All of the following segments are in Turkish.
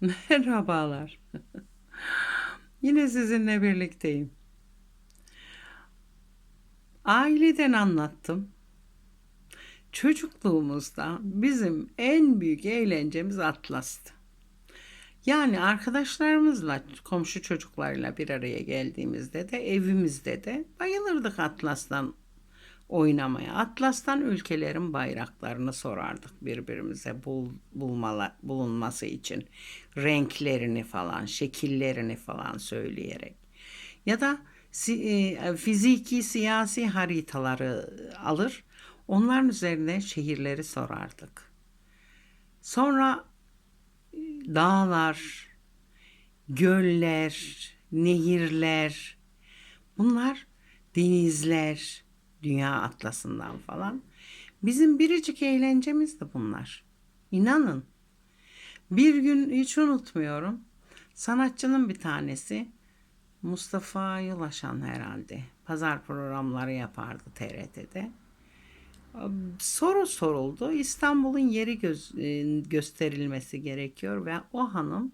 Merhabalar. Yine sizinle birlikteyim. Aileden anlattım. Çocukluğumuzda bizim en büyük eğlencemiz Atlas'tı. Yani arkadaşlarımızla, komşu çocuklarla bir araya geldiğimizde de evimizde de bayılırdık Atlas'tan oynamaya. Atlas'tan ülkelerin bayraklarını sorardık birbirimize bul, bulmala, bulunması için. Renklerini falan, şekillerini falan söyleyerek. Ya da e, fiziki, siyasi haritaları alır, onların üzerine şehirleri sorardık. Sonra e, dağlar, göller, nehirler, bunlar denizler, dünya atlasından falan. Bizim biricik eğlencemiz de bunlar. İnanın. Bir gün hiç unutmuyorum. Sanatçının bir tanesi Mustafa Yılaşan herhalde. Pazar programları yapardı TRT'de. Soru soruldu. İstanbul'un yeri göz, e, gösterilmesi gerekiyor ve o hanım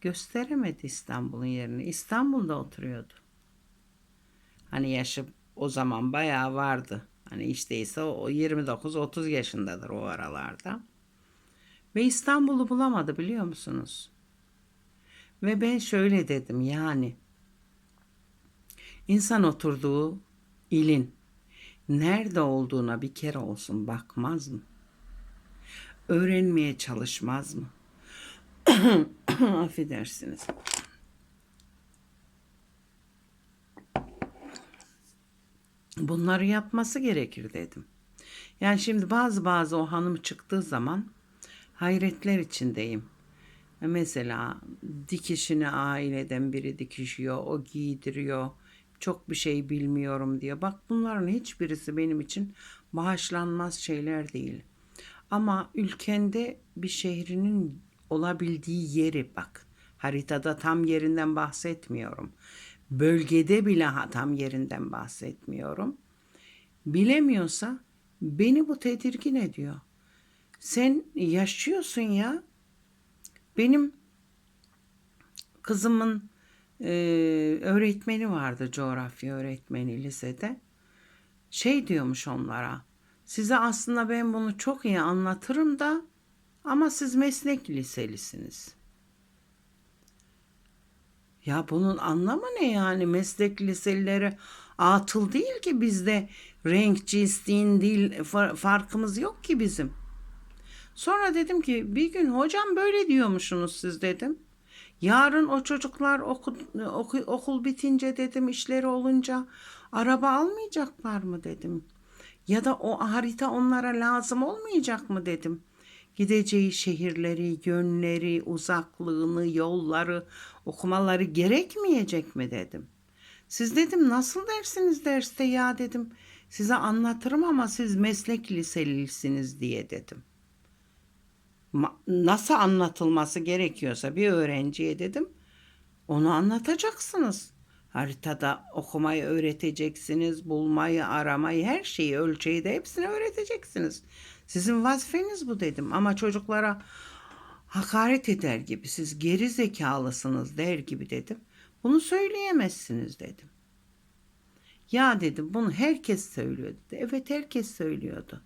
gösteremedi İstanbul'un yerini. İstanbul'da oturuyordu. Hani yaşı o zaman bayağı vardı. Hani işte ise o 29-30 yaşındadır o aralarda. Ve İstanbul'u bulamadı biliyor musunuz? Ve ben şöyle dedim yani insan oturduğu ilin nerede olduğuna bir kere olsun bakmaz mı? Öğrenmeye çalışmaz mı? Affedersiniz. Bunları yapması gerekir dedim. Yani şimdi bazı bazı o hanım çıktığı zaman hayretler içindeyim. Mesela dikişini aileden biri dikişiyor, o giydiriyor. Çok bir şey bilmiyorum diye. Bak bunların hiçbirisi benim için bağışlanmaz şeyler değil. Ama ülkende bir şehrinin olabildiği yeri bak. Haritada tam yerinden bahsetmiyorum. Bölgede bile tam yerinden bahsetmiyorum. Bilemiyorsa beni bu tedirgin ediyor. Sen yaşıyorsun ya. Benim kızımın e, öğretmeni vardı coğrafya öğretmeni lisede. Şey diyormuş onlara. Size aslında ben bunu çok iyi anlatırım da ama siz meslek liselisiniz. Ya bunun anlamı ne yani meslek liseleri atıl değil ki bizde renk, cins, din, dil farkımız yok ki bizim. Sonra dedim ki bir gün hocam böyle diyormuşsunuz siz dedim. Yarın o çocuklar okul, okul, okul bitince dedim işleri olunca araba almayacaklar mı dedim. Ya da o harita onlara lazım olmayacak mı dedim. Gideceği şehirleri, yönleri, uzaklığını, yolları okumaları gerekmeyecek mi dedim. Siz dedim nasıl dersiniz derste ya dedim. Size anlatırım ama siz meslek liselisiniz diye dedim. Nasıl anlatılması gerekiyorsa bir öğrenciye dedim. Onu anlatacaksınız. Haritada okumayı öğreteceksiniz, bulmayı, aramayı, her şeyi, ölçeği de hepsini öğreteceksiniz. Sizin vazifeniz bu dedim ama çocuklara hakaret eder gibi siz geri zekalısınız der gibi dedim. Bunu söyleyemezsiniz dedim. Ya dedim bunu herkes söylüyor dedi. Evet herkes söylüyordu.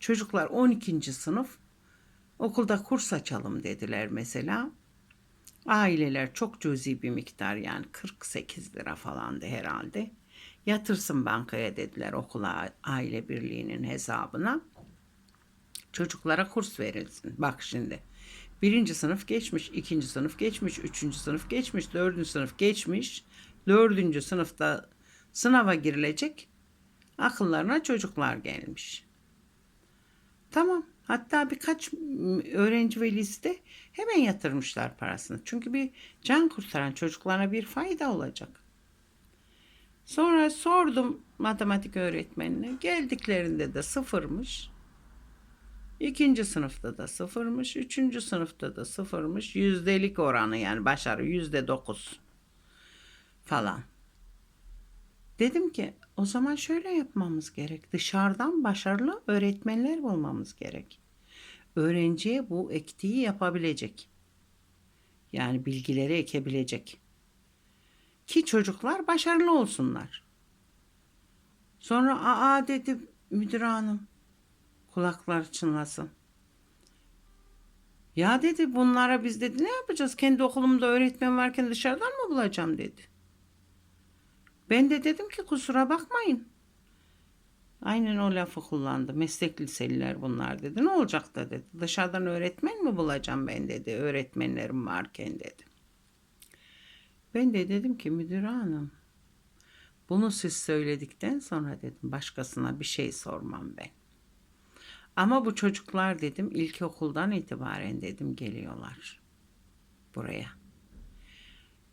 Çocuklar 12. sınıf okulda kurs açalım dediler mesela. Aileler çok cüzi bir miktar yani 48 lira falandı herhalde. Yatırsın bankaya dediler okula aile birliğinin hesabına. Çocuklara kurs verilsin. Bak şimdi. Birinci sınıf geçmiş, ikinci sınıf geçmiş, üçüncü sınıf geçmiş, dördüncü sınıf geçmiş. Dördüncü sınıfta sınava girilecek. Akıllarına çocuklar gelmiş. Tamam. Hatta birkaç öğrenci velisi de hemen yatırmışlar parasını. Çünkü bir can kurtaran çocuklarına bir fayda olacak. Sonra sordum matematik öğretmenine. Geldiklerinde de sıfırmış. İkinci sınıfta da sıfırmış. Üçüncü sınıfta da sıfırmış. Yüzdelik oranı yani başarı yüzde dokuz falan. Dedim ki o zaman şöyle yapmamız gerek. Dışarıdan başarılı öğretmenler bulmamız gerek. öğrenciye bu ektiği yapabilecek. Yani bilgileri ekebilecek. Ki çocuklar başarılı olsunlar. Sonra aa dedi müdür hanım. Kulaklar çınlasın. Ya dedi bunlara biz dedi ne yapacağız? Kendi okulumda öğretmen varken dışarıdan mı bulacağım dedi. Ben de dedim ki kusura bakmayın. Aynen o lafı kullandı. Meslek liseliler bunlar dedi. Ne olacak da dedi. Dışarıdan öğretmen mi bulacağım ben dedi. Öğretmenlerim varken dedi. Ben de dedim ki müdür hanım bunu siz söyledikten sonra dedim başkasına bir şey sormam ben. Ama bu çocuklar dedim ilkokuldan itibaren dedim geliyorlar buraya.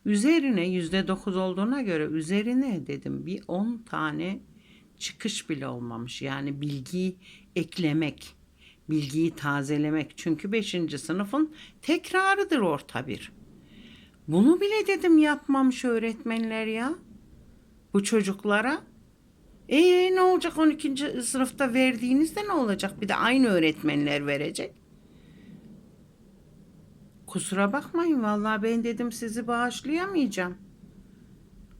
Üzerine yüzde dokuz olduğuna göre üzerine dedim bir on tane çıkış bile olmamış. Yani bilgiyi eklemek, bilgiyi tazelemek. Çünkü beşinci sınıfın tekrarıdır orta bir. Bunu bile dedim yapmamış öğretmenler ya. Bu çocuklara. E ne olacak 12. sınıfta verdiğinizde ne olacak? Bir de aynı öğretmenler verecek. Kusura bakmayın vallahi ben dedim sizi bağışlayamayacağım.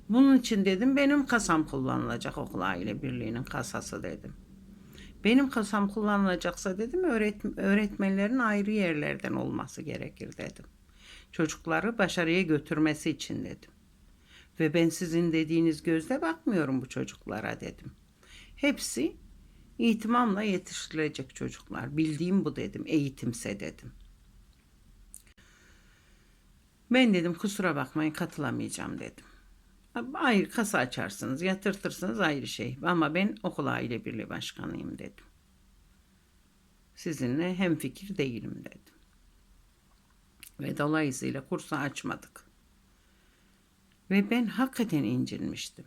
Bunun için dedim benim kasam kullanılacak okul aile birliğinin kasası dedim. Benim kasam kullanılacaksa dedim öğret öğretmenlerin ayrı yerlerden olması gerekir dedim. Çocukları başarıya götürmesi için dedim. Ve ben sizin dediğiniz gözle bakmıyorum bu çocuklara dedim. Hepsi itimamla yetiştirilecek çocuklar. Bildiğim bu dedim. Eğitimse dedim. Ben dedim kusura bakmayın katılamayacağım dedim. Ayrı kasa açarsınız, yatırtırsınız ayrı şey. Ama ben okul aile birliği başkanıyım dedim. Sizinle hem fikir değilim dedim. Ve dolayısıyla kursu açmadık. Ve ben hakikaten incinmiştim.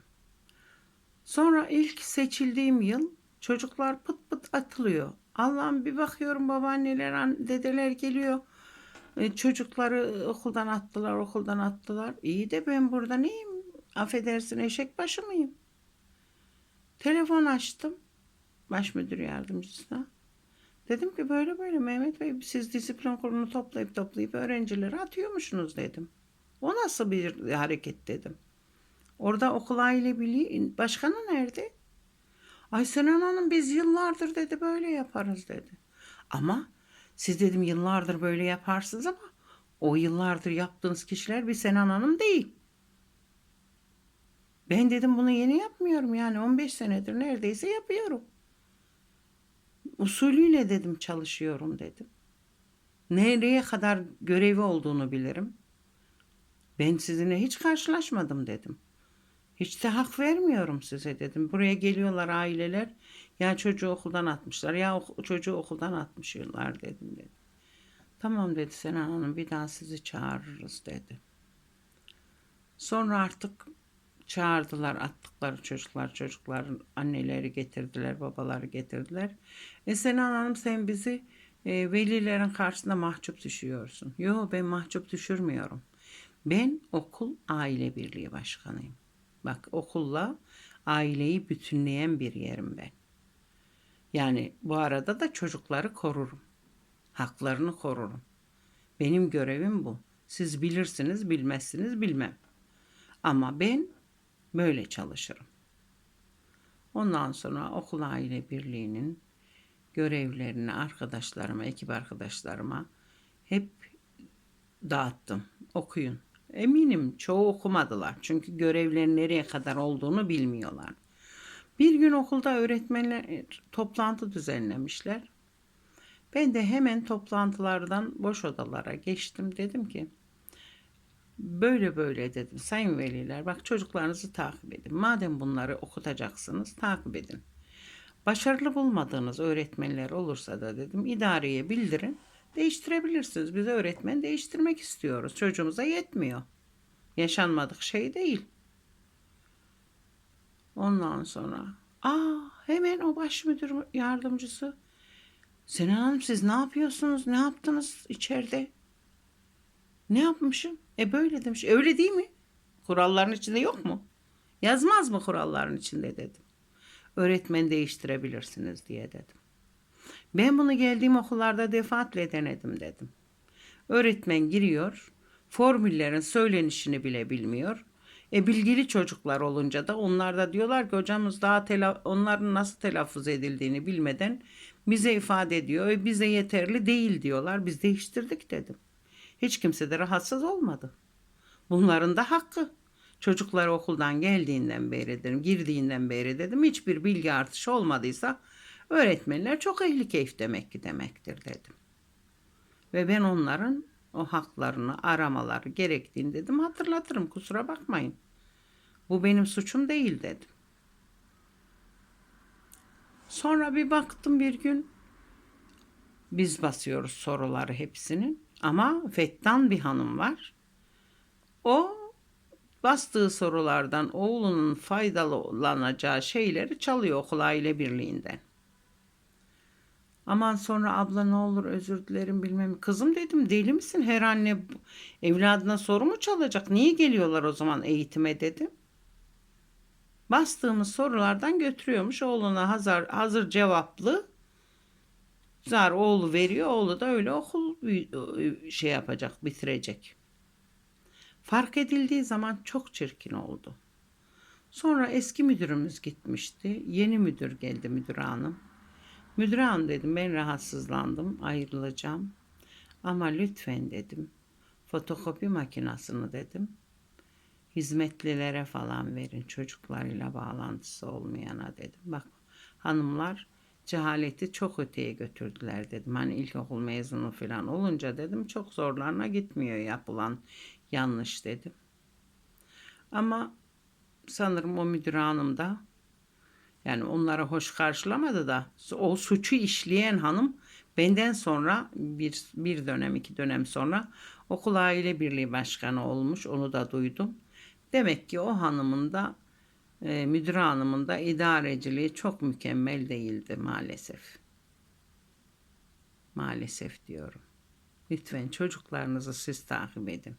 Sonra ilk seçildiğim yıl çocuklar pıt pıt atılıyor. Allah'ım bir bakıyorum babaanneler, dedeler geliyor. E, çocukları okuldan attılar, okuldan attılar. İyi de ben burada neyim? Affedersin eşek başı mıyım? Telefon açtım. Baş müdür yardımcısına. Dedim ki böyle böyle Mehmet Bey siz disiplin kurulunu toplayıp toplayıp öğrencileri atıyormuşsunuz dedim. O nasıl bir hareket dedim. Orada okul aile birliği başkanı nerede? Ay Sinan Hanım biz yıllardır dedi böyle yaparız dedi. Ama siz dedim yıllardır böyle yaparsınız ama o yıllardır yaptığınız kişiler bir Sinan Hanım değil. Ben dedim bunu yeni yapmıyorum yani 15 senedir neredeyse yapıyorum. Usulüyle dedim çalışıyorum dedim. Nereye kadar görevi olduğunu bilirim. Ben sizinle hiç karşılaşmadım dedim. Hiç de hak vermiyorum size dedim. Buraya geliyorlar aileler. Ya çocuğu okuldan atmışlar. Ya çocuğu okuldan atmışlar dedim dedi. Tamam dedi Senan Hanım bir daha sizi çağırırız dedi. Sonra artık çağırdılar attıkları çocuklar çocukların anneleri getirdiler babaları getirdiler. E Senan Hanım sen bizi e, velilerin karşısında mahcup düşüyorsun. Yo ben mahcup düşürmüyorum. Ben okul aile birliği başkanıyım. Bak okulla aileyi bütünleyen bir yerim ben. Yani bu arada da çocukları korurum. Haklarını korurum. Benim görevim bu. Siz bilirsiniz, bilmezsiniz, bilmem. Ama ben böyle çalışırım. Ondan sonra okul aile birliğinin görevlerini arkadaşlarıma, ekip arkadaşlarıma hep dağıttım. Okuyun. Eminim çoğu okumadılar. Çünkü görevlerin nereye kadar olduğunu bilmiyorlar. Bir gün okulda öğretmenler toplantı düzenlemişler. Ben de hemen toplantılardan boş odalara geçtim. Dedim ki böyle böyle dedim sayın veliler bak çocuklarınızı takip edin. Madem bunları okutacaksınız takip edin. Başarılı bulmadığınız öğretmenler olursa da dedim idareye bildirin. Değiştirebilirsiniz. Biz öğretmen değiştirmek istiyoruz. Çocuğumuza yetmiyor. Yaşanmadık şey değil. Ondan sonra aa hemen o baş müdür yardımcısı Sinan Hanım siz ne yapıyorsunuz? Ne yaptınız içeride? Ne yapmışım? E böyle demiş. Öyle değil mi? Kuralların içinde yok mu? Yazmaz mı kuralların içinde dedim. Öğretmen değiştirebilirsiniz diye dedim. Ben bunu geldiğim okullarda defaatle denedim dedim. Öğretmen giriyor, formüllerin söylenişini bile bilmiyor. E bilgili çocuklar olunca da onlar da diyorlar ki hocamız daha tela onların nasıl telaffuz edildiğini bilmeden bize ifade ediyor ve bize yeterli değil diyorlar. Biz değiştirdik dedim. Hiç kimse de rahatsız olmadı. Bunların da hakkı. Çocuklar okuldan geldiğinden beri dedim, girdiğinden beri dedim hiçbir bilgi artışı olmadıysa öğretmenler çok ehli keyif demek ki demektir dedim. Ve ben onların o haklarını aramaları gerektiğini dedim hatırlatırım kusura bakmayın. Bu benim suçum değil dedim. Sonra bir baktım bir gün biz basıyoruz soruları hepsinin ama Fettan bir hanım var. O bastığı sorulardan oğlunun faydalanacağı şeyleri çalıyor okul aile birliğinden. Aman sonra abla ne olur özür dilerim bilmem. Kızım dedim deli misin? Her anne evladına soru mu çalacak? Niye geliyorlar o zaman eğitime dedim. Bastığımız sorulardan götürüyormuş oğluna hazır, hazır cevaplı. Zar oğlu veriyor. Oğlu da öyle okul şey yapacak, bitirecek. Fark edildiği zaman çok çirkin oldu. Sonra eski müdürümüz gitmişti. Yeni müdür geldi müdür hanım. Müdür hanım dedim ben rahatsızlandım ayrılacağım. Ama lütfen dedim fotokopi makinesini dedim hizmetlilere falan verin çocuklarıyla bağlantısı olmayana dedim. Bak hanımlar cehaleti çok öteye götürdüler dedim. Hani ilkokul mezunu falan olunca dedim çok zorlarına gitmiyor yapılan yanlış dedim. Ama sanırım o müdür hanım da yani onlara hoş karşılamadı da o suçu işleyen hanım benden sonra bir, bir dönem iki dönem sonra okul aile birliği başkanı olmuş onu da duydum. Demek ki o hanımın da e, müdür hanımın da idareciliği çok mükemmel değildi maalesef. Maalesef diyorum. Lütfen çocuklarınızı siz takip edin.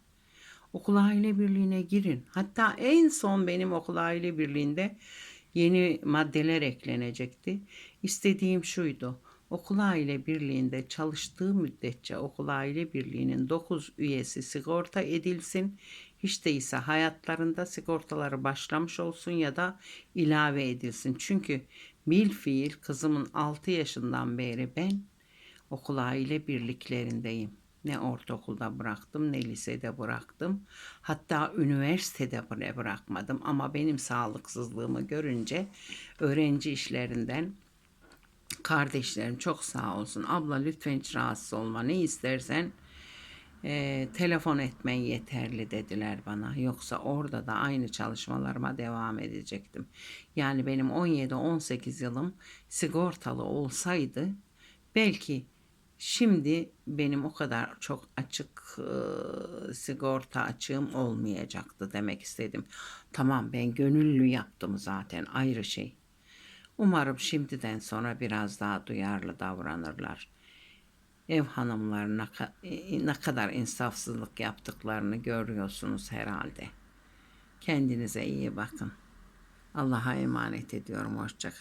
Okul aile birliğine girin. Hatta en son benim okul aile birliğinde yeni maddeler eklenecekti. İstediğim şuydu. Okul aile birliğinde çalıştığı müddetçe okul aile birliğinin 9 üyesi sigorta edilsin. Hiç değilse hayatlarında sigortaları başlamış olsun ya da ilave edilsin. Çünkü bil kızımın 6 yaşından beri ben okul aile birliklerindeyim. Ne ortaokulda bıraktım ne lisede bıraktım. Hatta üniversitede bile bırakmadım ama benim sağlıksızlığımı görünce öğrenci işlerinden kardeşlerim çok sağ olsun. Abla lütfen hiç rahatsız olma. Ne istersen e, telefon etmen yeterli dediler bana. Yoksa orada da aynı çalışmalarıma devam edecektim. Yani benim 17-18 yılım sigortalı olsaydı belki Şimdi benim o kadar çok açık e, sigorta açığım olmayacaktı demek istedim. Tamam ben gönüllü yaptım zaten ayrı şey. Umarım şimdiden sonra biraz daha duyarlı davranırlar. Ev hanımlarına ne kadar insafsızlık yaptıklarını görüyorsunuz herhalde. Kendinize iyi bakın. Allah'a emanet ediyorum. Hoşçakalın.